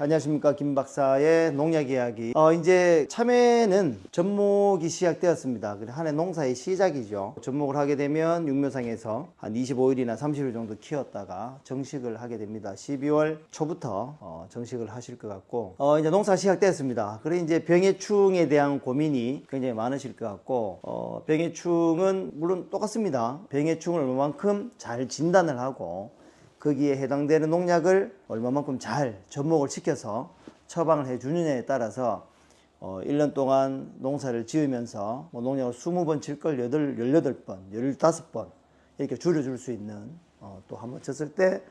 안녕하십니까 김 박사의 농약 이야기. 어, 이제 참외는 접목이 시작되었습니다. 한해 농사의 시작이죠. 접목을 하게 되면 육묘상에서 한 25일이나 30일 정도 키웠다가 정식을 하게 됩니다. 12월 초부터 어, 정식을 하실 것 같고 어, 이제 농사 시작되었습니다. 그래 이제 병해충에 대한 고민이 굉장히 많으실 것 같고 어, 병해충은 물론 똑같습니다. 병해충을 얼마만큼 잘 진단을 하고 거기에 해당되는 농약을 얼마만큼 잘 접목을 시켜서 처방을 해 주느냐에 따라서 어, 1년 동안 농사를 지으면서 뭐 농약을 20번 칠 걸 8, 18번, 15번 이렇게 줄여줄 수 있는 어, 또 한번 쳤을 때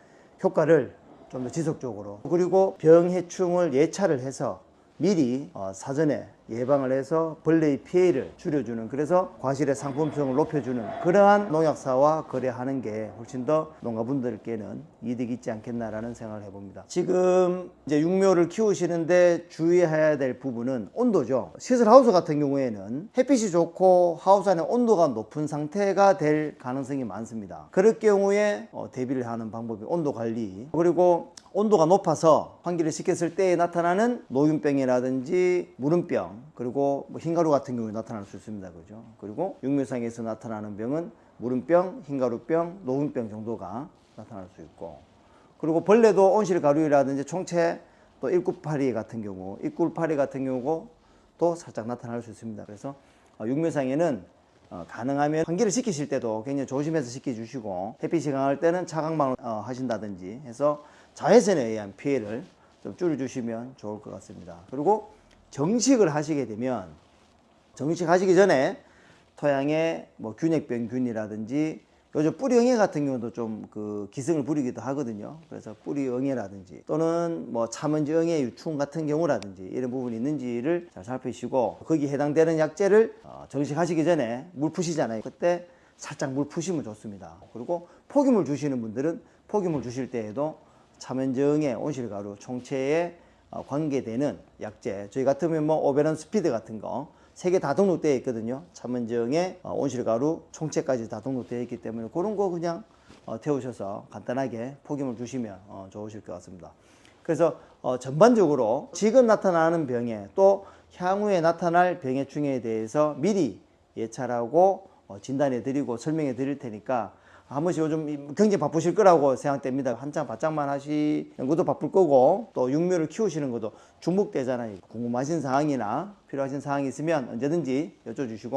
효과를 좀 더 지속적으로. 그리고 병해충을 예찰을 해서 미리 어, 사전에 예방을 해서 벌레의 피해를 줄여주는 그래서 과실의 상품성을 높여주는 그러한 농약사와 거래하는 게 훨씬 더 농가분들께는 이득이 있지 않겠나라는 생각을 해봅니다. 지금 이제 육묘를 키우시는데 주의해야 될 부분은 온도죠. 시설 하우스 같은 경우에는 햇빛이 좋고 하우스 안에 온도가 높은 상태가 될 가능성이 많습니다. 그럴 경우에 어, 대비를 하는 방법이 온도 관리 그리고 온도가 높아서 환기를 시켰을 때 나타나는 노균병이라든지 무름병 그리고 뭐 흰가루 같은 경우에 나타날 수 있습니다. 그죠? 그리고 육묘상에서 나타나는 병은 무름병, 흰가루병, 노균병 정도가 나타날 수 있고 그리고 벌레도 온실가루라든지 총체 또 일구파리 같은 경우, 일굴파리 같은 경우도 또 살짝 나타날 수 있습니다. 그래서 어, 육묘상에는 어, 가능하면 환기를 시키실 때도 굉장히 조심해서 시켜주시고 햇빛이 강할 때는 차광망을 어, 하신다든지 해서 자외선에 의한 피해를 좀 줄여주시면 좋을 것 같습니다. 그리고 정식을 하시게 되면 정식 하시기 전에 토양에 뭐 균핵병균이라든지 요즘 뿌리응애 같은 경우도 좀 그 기승을 부리기도 하거든요. 그래서 뿌리응애라든지 또는 뭐 차먼지 응애 유충 같은 경우라든지 이런 부분이 있는지를 잘 살피시고 거기 해당되는 약재를 어, 정식하시기 전에 물 푸시잖아요. 그때 살짝 물 푸시면 좋습니다. 그리고 포기물 주시는 분들은 포기물 주실 때에도 차면정의 온실가루 총체에 어, 관계되는 약재 저희 같으면 뭐 오베론 스피드 같은 거 세 개 다 등록되어 있거든요. 차면정의 어, 온실가루 총체까지 다 등록되어 있기 때문에 그런 거 그냥 어, 태우셔서 간단하게 포기물 주시면 어, 좋으실 것 같습니다. 그래서 어, 전반적으로 지금 나타나는 병에 또 향후에 나타날 병해충에 대해서 미리 예찰하고 어, 진단해 드리고 설명해 드릴 테니까 한 번씩 요즘 이- 굉장히 바쁘실 거라고 생각됩니다. 한창 바짝만 하시는 것도 바쁠 거고 또 육묘를 키우시는 것도 중복되잖아요. 궁금하신 사항이나 필요하신 사항이 있으면 언제든지 여쭤주시고